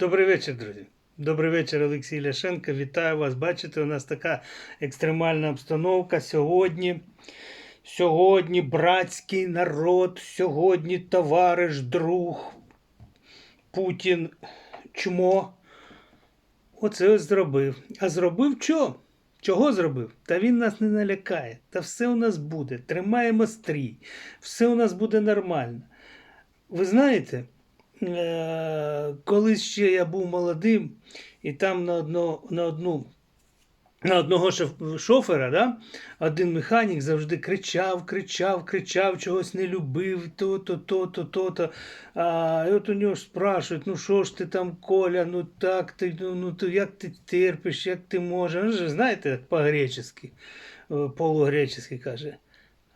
Добрий вечір, друзі. Добрий вечір, Олексій Ляшенко. Вітаю вас. Бачите, у нас така екстремальна обстановка сьогодні. Сьогодні братський народ, сьогодні товариш, друг, Путін, чмо. Оце зробив. А зробив що? Чого зробив? Та він нас не налякає. Та все у нас буде. Тримаємо стрій. Все у нас буде нормально. Ви знаєте, колись ще я був молодим, і там на, одно, на одну. На одного шофера, да? один механік завжди кричав, кричав, кричав, чогось не любив, то-то, то-то, то-то. А, і от у нього ж спрашують, ну що ж ти там, Коля, ну так, ти, ну, ну то як ти терпиш, як ти можеш? Ну, ж, знаєте, по-гречески, е, полугречески каже.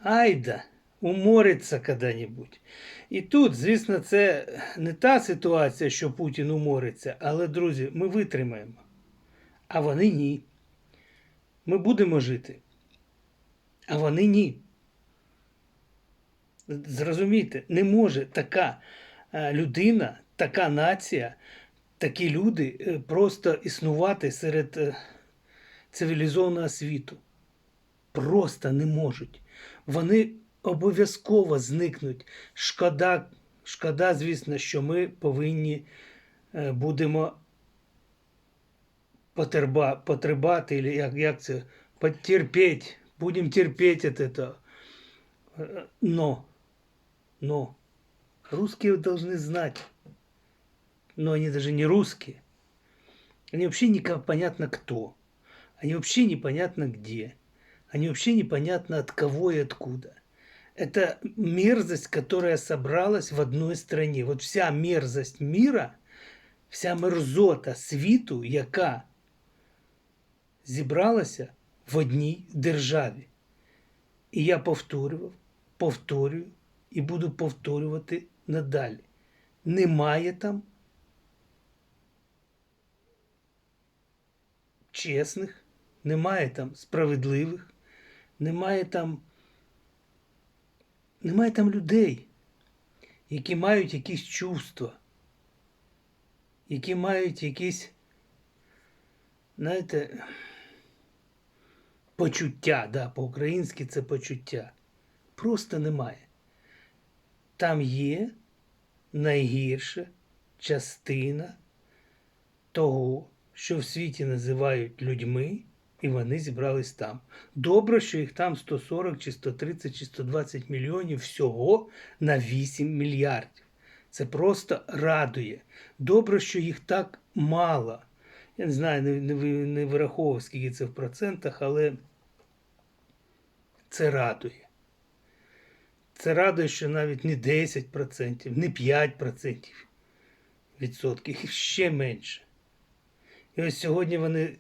Айда, умориться коли-небудь. І тут, звісно, це не та ситуація, що Путін умориться, але, друзі, ми витримаємо. А вони ні. Ми будемо жити. А вони ні. Зрозумійте, не може така е, людина, така нація, такі люди е, просто існувати серед е, цивілізованого світу. Просто не можуть. Вони обов'язково зникнуть. Шкода, шкода, звісно, що ми повинні е, будемо потерба, потребати, или як, як це, потерпеть, будем терпеть от этого. Э, Но, но, русские должны знать, но они даже не русские. Они вообще непонятно кто. Они вообще непонятно где. Они вообще непонятно от кого и откуда. Это мерзость, которая собралась в одной стране. Вот вся мерзость мира, вся мерзота світу, яка зібралася в одній державі. І я повторював, повторюю і буду повторювати надалі. Немає там чесних, немає там справедливих, немає там, немає там людей, які мають якісь чувства, які мають якісь, знаєте, почуття, да, по-українськи це почуття. Просто немає. Там є найгірша частина того, що в світі називають людьми, і вони зібрались там. Добре, що їх там 140 чи 130 чи 120 мільйонів всього на 8 мільярдів. Це просто радує. Добре, що їх так мало. Я не знаю, не, не, не вираховував, скільки це в процентах, але це радує. Це радує, що навіть не 10%, не 5% відсотків, ще менше. І ось сьогодні вони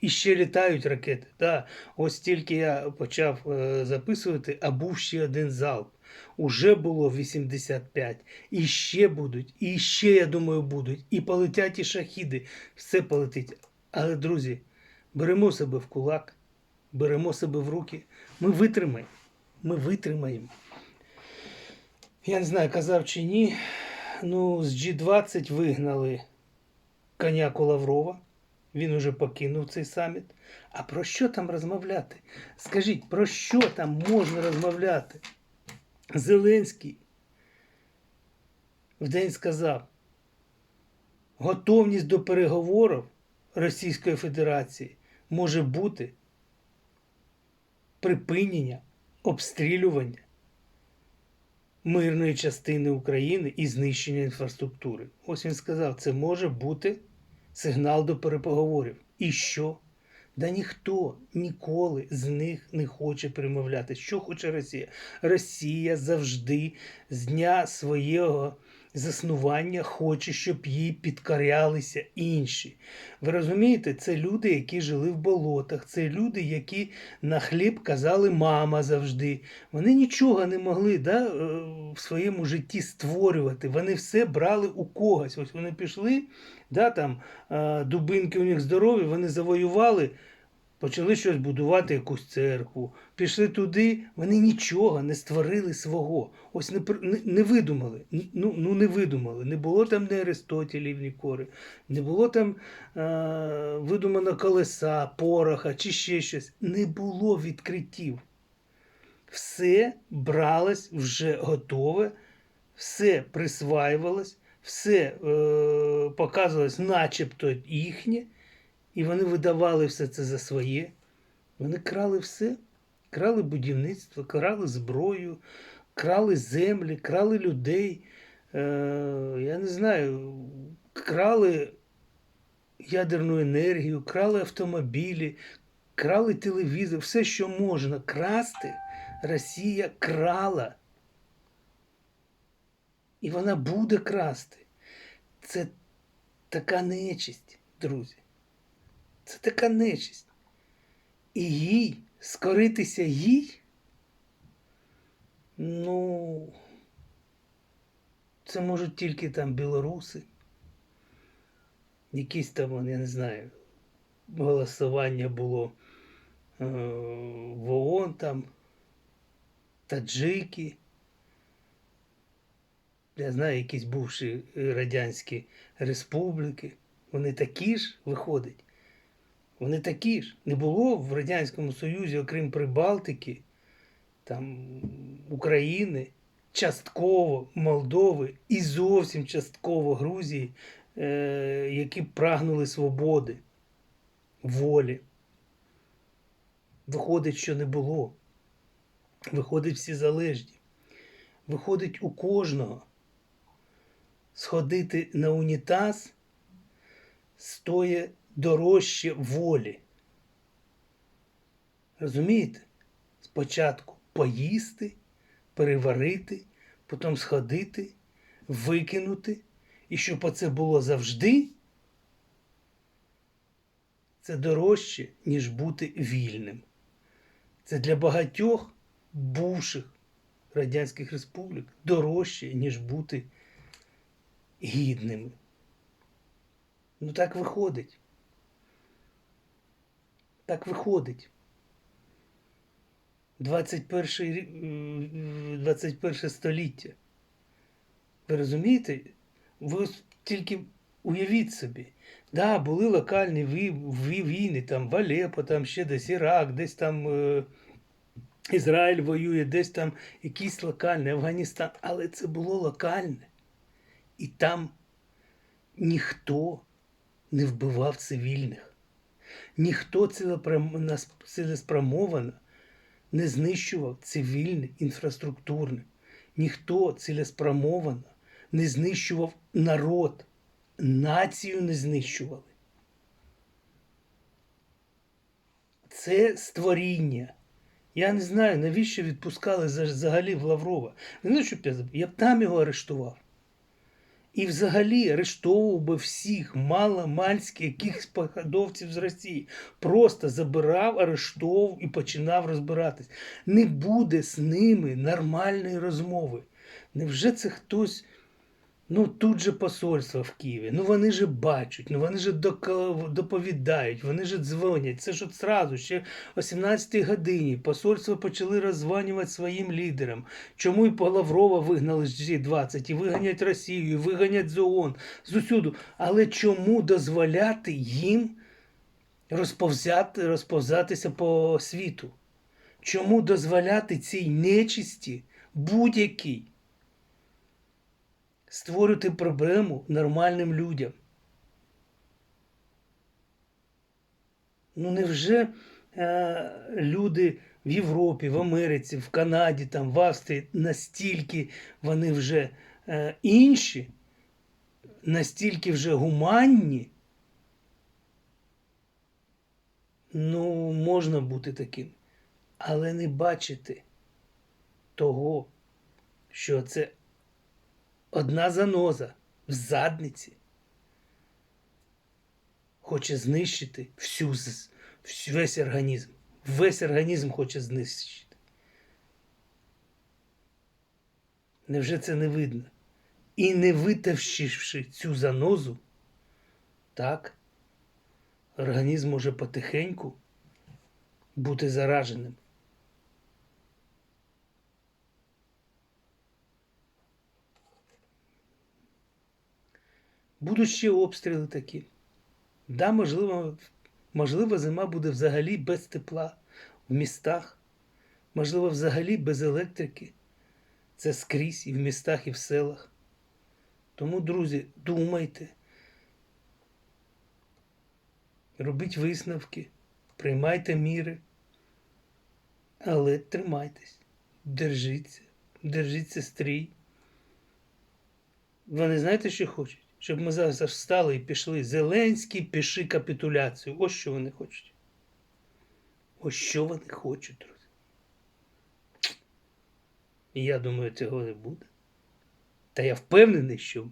іще літають ракети. Да, ось тільки я почав е, записувати, а був ще один залп. Уже було 85, і ще будуть, і ще, я думаю, будуть. І полетять і шахіди, все полетить. Але, друзі, беремо себе в кулак, беремо себе в руки. Ми витримаємо. Ми витримаємо. Я не знаю, казав чи ні. Ну, з G20 вигнали коняку Лаврова. Він уже покинув цей саміт. А про що там розмовляти? Скажіть, про що там можна розмовляти? Зеленський вдень сказав, готовність до переговорів Російської Федерації може бути припинення обстрілювання мирної частини України і знищення інфраструктури. Ось він сказав, це може бути сигнал до переговорів. І що? Да ніхто ніколи з них не хоче примовляти. Що хоче Росія? Росія завжди з дня свого заснування хоче, щоб їй підкорялися інші. Ви розумієте, це люди, які жили в болотах, це люди, які на хліб казали мама завжди. Вони нічого не могли да, е, в своєму житті створювати. Вони все брали у когось. Ось вони пішли, да, там, е, дубинки у них здорові, вони завоювали почали щось будувати, якусь церкву, пішли туди, вони нічого не створили свого. Ось не, не, не видумали. Ну, ну не видумали. Не було там ні Аристотелів, ні кори, не було там е, видумано колеса, пороха чи ще щось. Не було відкриттів. Все бралось вже готове, все присваювалось, все е, показувалось начебто їхнє, і вони видавали все це за своє. Вони крали все, крали будівництво, крали зброю, крали землі, крали людей. Е, я не знаю, крали ядерну енергію, крали автомобілі, крали телевізор, все, що можна красти, Росія крала. І вона буде красти. Це така нечисть, друзі. Це така нечисть. І їй, скоритися їй, ну, це можуть тільки там білоруси, якісь там, я не знаю, голосування було е, в ООН там, таджики. Я знаю, якісь бувші радянські республіки. Вони такі ж виходять. Вони такі ж. Не було в Радянському Союзі, окрім Прибалтики, там, України, частково Молдови і зовсім частково Грузії, е, які прагнули свободи, волі. Виходить, що не було. Виходить, всі залежні. Виходить у кожного сходити на унітаз стоїть дорожче волі. Розумієте? Спочатку поїсти, переварити, потім сходити, викинути. І щоб оце було завжди, це дорожче, ніж бути вільним. Це для багатьох бувших радянських республік дорожче, ніж бути гідними. Ну так виходить. Так виходить. 21, 21 століття. Ви розумієте? Ви тільки уявіть собі. Да, були локальні вій- вій- війни, там в там ще десь Ірак, десь там е, Ізраїль воює, десь там якийсь локальний Афганістан. Але це було локальне. І там ніхто не вбивав цивільних. Ніхто цілеспрямовано не знищував цивільне інфраструктурне. Ніхто цілеспрямовано не знищував народ, націю не знищували. Це створіння. Я не знаю, навіщо відпускали взагалі в Лаврова. Ви знаєте, що я зробив? Я б там його арештував. І взагалі арештовував би всіх мало-мальських якихось посадовців з Росії. Просто забирав, арештовував і починав розбиратись. Не буде з ними нормальної розмови. Невже це хтось? Ну тут же посольство в Києві. Ну вони же бачать, ну вони же доповідають, вони же дзвонять. Це ж от зразу, ще о 17 годині посольство почали роззванювати своїм лідерам. Чому і по Лаврова вигнали з G20, і виганять Росію, і виганять з ООН, з усюду. Але чому дозволяти їм розповзяти, розповзатися по світу? Чому дозволяти цій нечисті будь-якій створювати проблему нормальним людям? Ну невже е, люди в Європі, в Америці, в Канаді, там, в Австрії настільки вони вже е, інші, настільки вже гуманні? Ну, можна бути таким, але не бачити того, що це одна заноза в задниці хоче знищити всю, весь організм. Весь організм хоче знищити. Невже це не видно? І не витавшивши цю занозу, так, організм може потихеньку бути зараженим. Будуть ще обстріли такі. Да, можливо, можливо, зима буде взагалі без тепла в містах, можливо, взагалі без електрики. Це скрізь і в містах, і в селах. Тому, друзі, думайте, робіть висновки, приймайте міри, але тримайтесь, держіться, держіться стрій. Вони знаєте, що хочуть? Щоб ми зараз встали і пішли. Зеленський, пиши капітуляцію. Ось що вони хочуть. Ось що вони хочуть, друзі. І я думаю, цього не буде. Та я впевнений, що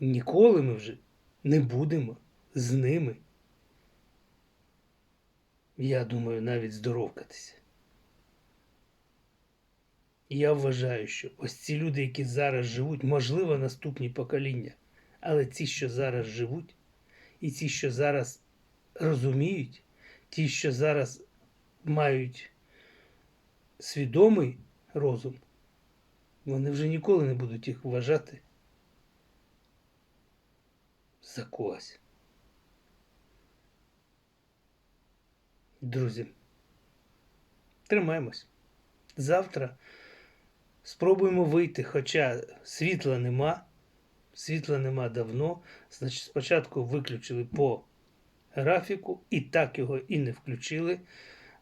ніколи ми вже не будемо з ними. Я думаю, навіть здоровкатися. Я вважаю, що ось ці люди, які зараз живуть, можливо, наступні покоління, але ці, що зараз живуть, і ті, що зараз розуміють, ті, що зараз мають свідомий розум, вони вже ніколи не будуть їх вважати за когось. Друзі, тримаємось. Завтра спробуємо вийти, хоча світла нема. Світла нема давно. Значить, спочатку виключили по графіку, і так його і не включили.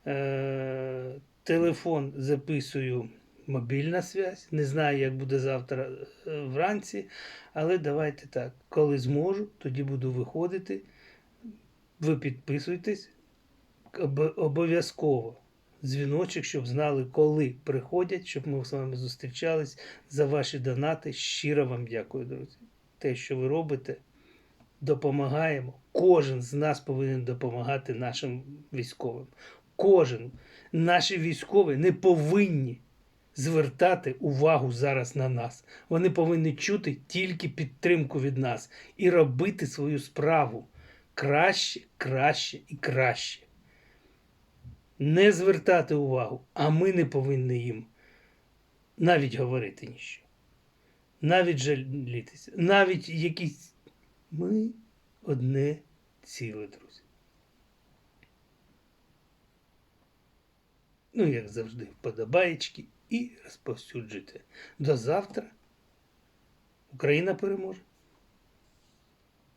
Е, телефон записую мобільна связь. Не знаю, як буде завтра е, вранці, але давайте так. Коли зможу, тоді буду виходити. Ви підписуйтесь Об- обов'язково. Дзвіночок, щоб знали, коли приходять, щоб ми з вами зустрічались за ваші донати. Щиро вам дякую, друзі. Те, що ви робите, допомагаємо. Кожен з нас повинен допомагати нашим військовим. Кожен. Наші військові не повинні звертати увагу зараз на нас. Вони повинні чути тільки підтримку від нас і робити свою справу краще, краще і краще. Не звертати увагу, а ми не повинні їм навіть говорити ніщо. Навіть жалітися, навіть якісь. Ми одне ціле, друзі. Ну, як завжди, вподобаєчки і розповсюджуйте. До завтра. Україна переможе.